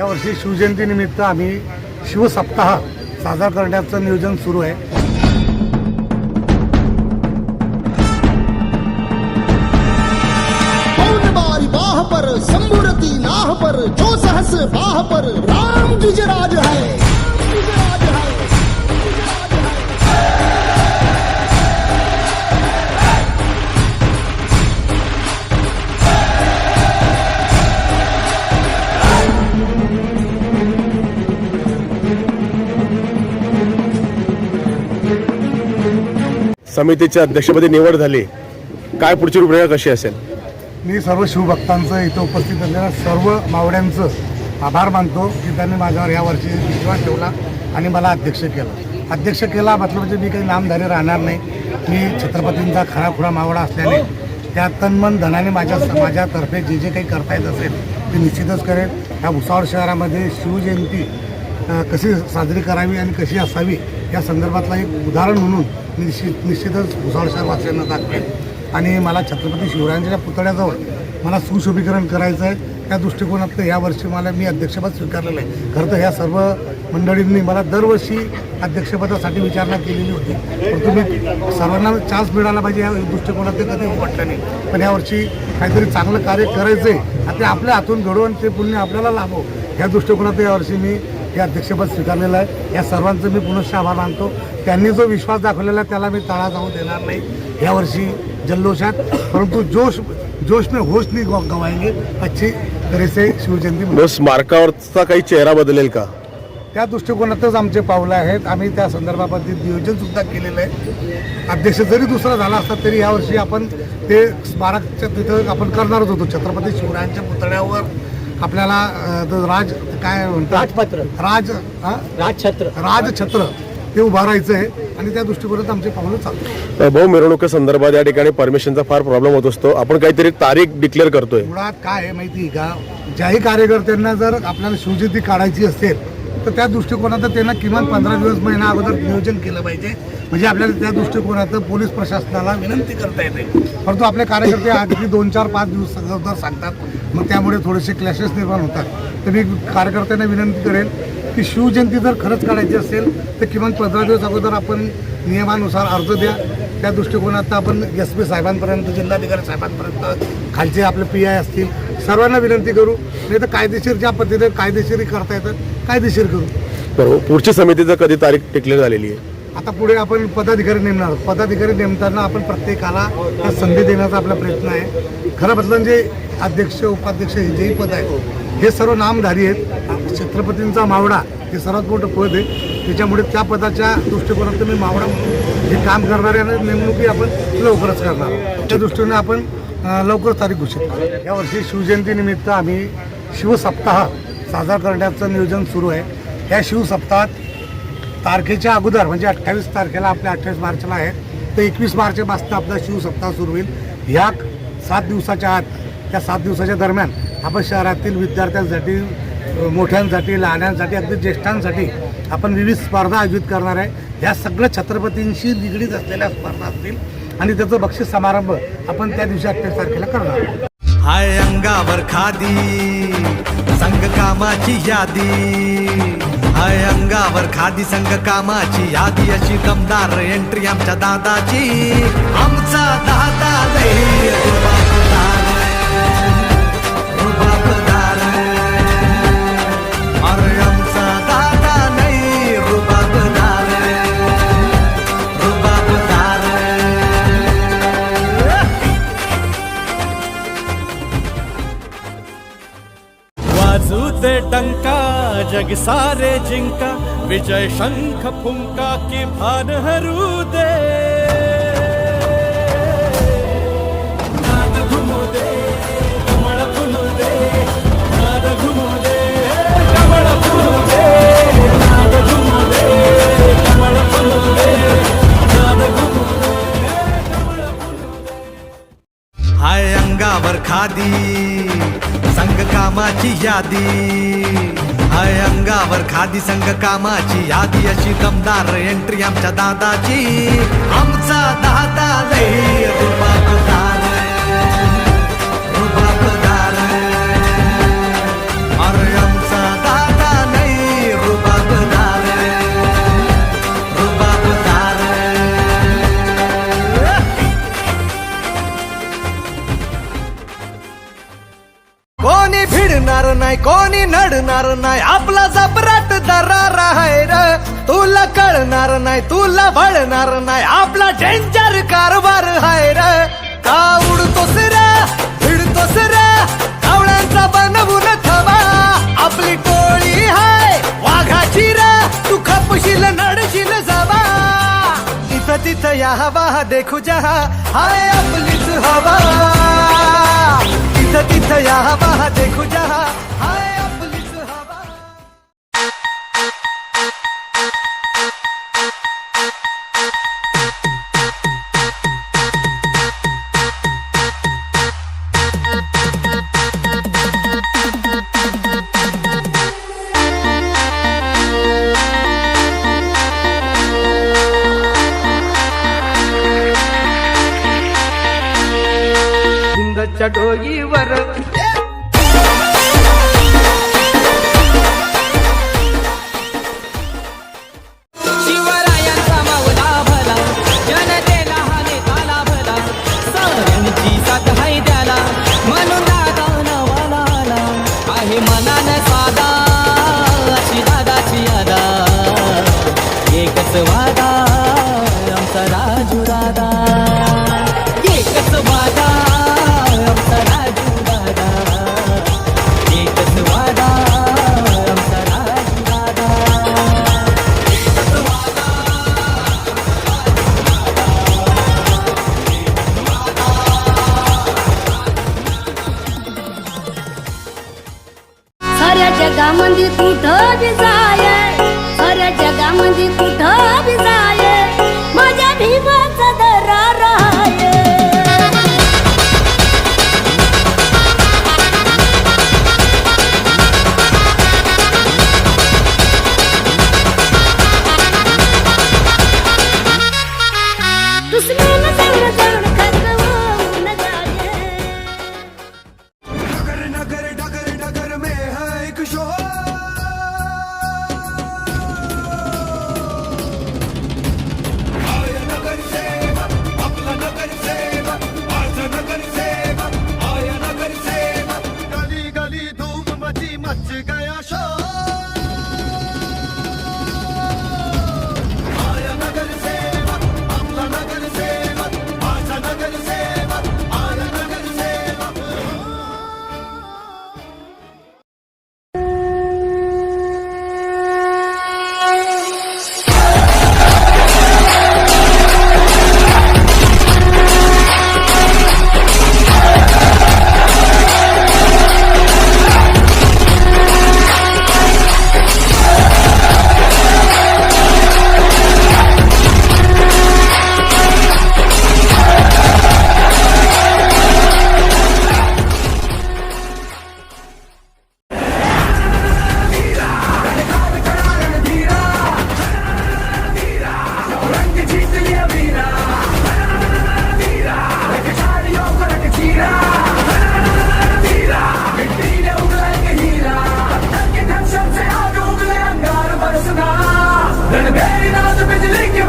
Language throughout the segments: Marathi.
यावर्षी शिवजयंतीनिमित्त आम्ही शिवसप्ताह साजरा करण्याचं नियोजन सुरू आहे. बाह पर शंभुरती नाह पर जो सहस बाह पर राम गिजराज है। समितीच्या अध्यक्षपदी निवड झाली. काय पुढची रूपरेखा कशी असेल? मी सर्व शिवभक्तांचं इथं उपस्थित असलेल्या सर्व मावड्यांचं आभार मानतो की त्यांनी माझ्यावर यावर्षी विश्वास ठेवला आणि मला अध्यक्ष केलं. अध्यक्ष केला म्हटलं म्हणजे मी काही नामधारी राहणार नाही. मी छत्रपतींचा खराखुरा मावडा असल्याने त्या तन्मन धनाने माझ्या समाजातर्फे जे जे काही करता येत असेल ते निश्चितच करेन ह्या भुसावळ शहरामध्ये शिवजयंती कशी साजरी करावी आणि कशी असावी या संदर्भातला एक उदाहरण म्हणून मी निश्चित निश्चितच भुसावळ शहरवासियांना दाखवेल आणि मला छत्रपती शिवरायांच्या पुतळ्याजवळ मला सुशोभीकरण करायचं आहे. त्या दृष्टिकोनातनं यावर्षी मला मी अध्यक्षपद स्वीकारलेलं आहे. खरं तर ह्या सर्व मंडळींनी मला दरवर्षी अध्यक्षपदासाठी विचारणा केलेली होती. परंतु मी सर्वांना चान्स मिळाला पाहिजे या दृष्टिकोनात ते कधी वाटलं नाही. पण यावर्षी काहीतरी चांगलं कार्य करायचं आहे आणि ते आपल्या हातून घडवून ते पुण्य आपल्याला लाभो. ह्या दृष्टिकोनात यावर्षी मी हे अध्यक्षपद स्वीकारलेलं आहे. या सर्वांचं मी पुनश्च आभार मानतो. त्यांनी जो विश्वास दाखवलेला आहे त्याला मी तळा जाऊ देणार नाही. यावर्षी जल्लोषात परंतु जोश जोश में होश नहीं गवा- गवाएंगे अच्छी तरह से शिवजयंती स्मारकावरचा काही चेहरा बदलेल का? त्या दृष्टिकोनातच आमचे पावलं आहेत. आम्ही त्या संदर्भामध्ये नियोजन सुद्धा केलेलं आहे. अध्यक्ष जरी दुसरा झाला असता तरी यावर्षी आपण ते स्मारकच्या तिथं आपण करणारच होतो. छत्रपती शिवरायांच्या पुतळ्यावर आपल्याला अं, राज काय म्हणतात? राजपत्र. राज हा? राजछत्र. राजछत्र ते उभारायचं आहे आणि त्या दृष्टिकोनात आमचे पावलं चालू अ, भाऊ मिरवणुकीसंदर्भात या ठिकाणी परमिशनचा फार प्रॉब्लेम होत असतो. आपण काहीतरी तारीख डिक्लेअर करतोय. मुळात काय आहे माहिती आहे का? ज्याही कार्यकर्त्यांना जर आपल्याला शिवजयंती काढायची असेल तर त्या दृष्टिकोनात त्यांना किमान पंधरा दिवस महिना अगोदर नियोजन केलं पाहिजे. म्हणजे आपल्याला त्या दृष्टिकोनात पोलीस प्रशासनाला विनंती करता येते. परंतु आपले कार्यकर्ते अगदी दोन चार पाच दिवस अगोदर सांगतात. मग त्यामुळे थोडेसे क्लॅशेस निर्माण होतात. तर मी कार्यकर्त्यांना विनंती करेन की शिवजयंती जर खरंच काढायची असेल तर किमान पंधरा दिवस अगोदर आपण नियमानुसार अर्ज द्या. त्या दृष्टिकोनात आपण एस पी साहेबांपर्यंत जिल्हाधिकारी साहेबांपर्यंत खालचे आपले पी आय असतील सर्वांना विनंती करू. नाही तर कायदेशीर ज्या पद्धतीने कायदेशीर करता येतं कायदेशीर करू. बरोबर. पुढची समितीचं कधी तारीख डिक्लेअर झालेली आहे? आता पुढे आपण पदाधिकारी नेमणार आहोत. पदाधिकारी नेमताना आपण प्रत्येकाला त्या संधी देण्याचा आपला प्रयत्न आहे. खरं म्हटलं म्हणजे अध्यक्ष उपाध्यक्ष हे जेही पद आहे हे सर्व नामधारी आहेत. छत्रपतींचा मावडा हे सर्वात मोठं पद आहे. त्याच्यामुळे त्या पदाच्या दृष्टिकोनातून मी मावडा म्हणून हे काम करणारे नेमणुकी आपण लवकरच करणार. आहोत. त्या दृष्टीने आपण लवकर तारीख घोषित करू यावर्षी शिवजयंतीनिमित्त आम्ही शिवसप्ताह साजरा करण्याचं नियोजन सुरू आहे. या शिवसप्ताहात तारखेच्या अगोदर म्हणजे अठ्ठावीस तारखेला आपल्या अठ्ठावीस मार्चला आहे तर एकवीस मार्चपासून आपला शिवसप्ताह सुरू होईल. ह्या सात दिवसाच्या आत त्या सात दिवसाच्या दरम्यान आपण शहरातील विद्यार्थ्यांसाठी मोठ्यांसाठी लहानांसाठी अगदी ज्येष्ठांसाठी आपण विविध स्पर्धा आयोजित करणार आहे. ह्या सगळ्या छत्रपतींशी निगडीत असलेल्या स्पर्धा असतील आणि त्याचं बक्षीस समारंभ आपण त्या दिवशी अठ्ठावीस तारखेला करणार हाय अंगावर खादी संघ कामाची यादी. हाय अंगावर खादी संघ कामाची यादी. अशी दमदार एंट्री आमच्या दादाची. आमचा दादा लई जग सारे जिंका विजय शंख फुंका के भान हरू दे। खादी संग कामाची यादी। अंगावर खादी संग कामाची यादी अशी दमदार एंट्री आमच्या दादाची. आमचा दादा लई येणार नाही आपला जबराट दरार आहे र. तुला कळणार नाही तुला भळणार नाही आपला डेंजर कारभार आहे र. का उडतोस रे भिडतोस रे कावळ्यांचा बनवून थवा आपली टोळी हाय वाघाची रे तू खपशील नडशील जावा. इथं तिथं या हवा देखू जहा हाय आपलीच हवा. जिथं तिथं या पहा देखू जहा ನಡೆಯುವರು जगामध्ये कुठं बी जाय साऱ्या जगामध्ये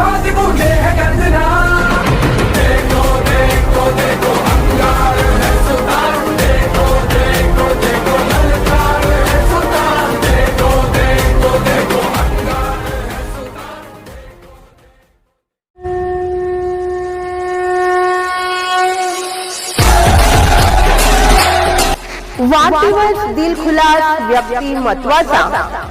भांति बूढ़े दिल खुला व्यक्ती महत्वाचा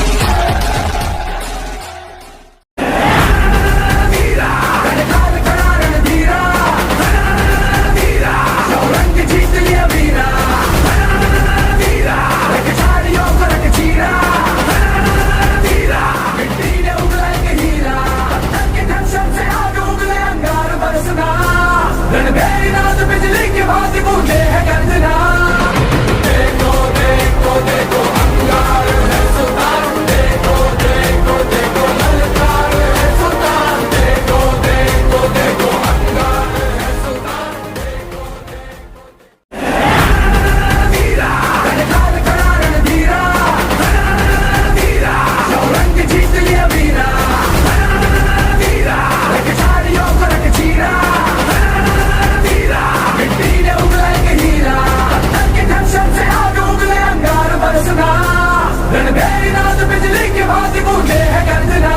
मेरी रात बिजली की भांति बूझे है गर्जना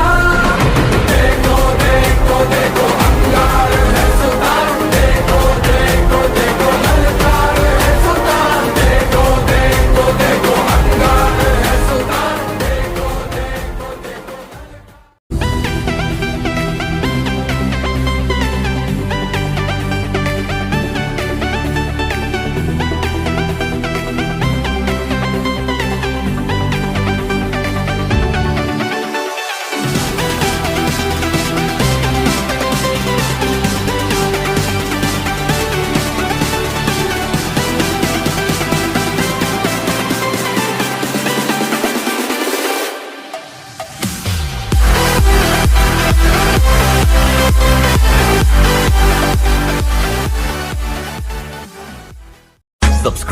देखो देखो देखो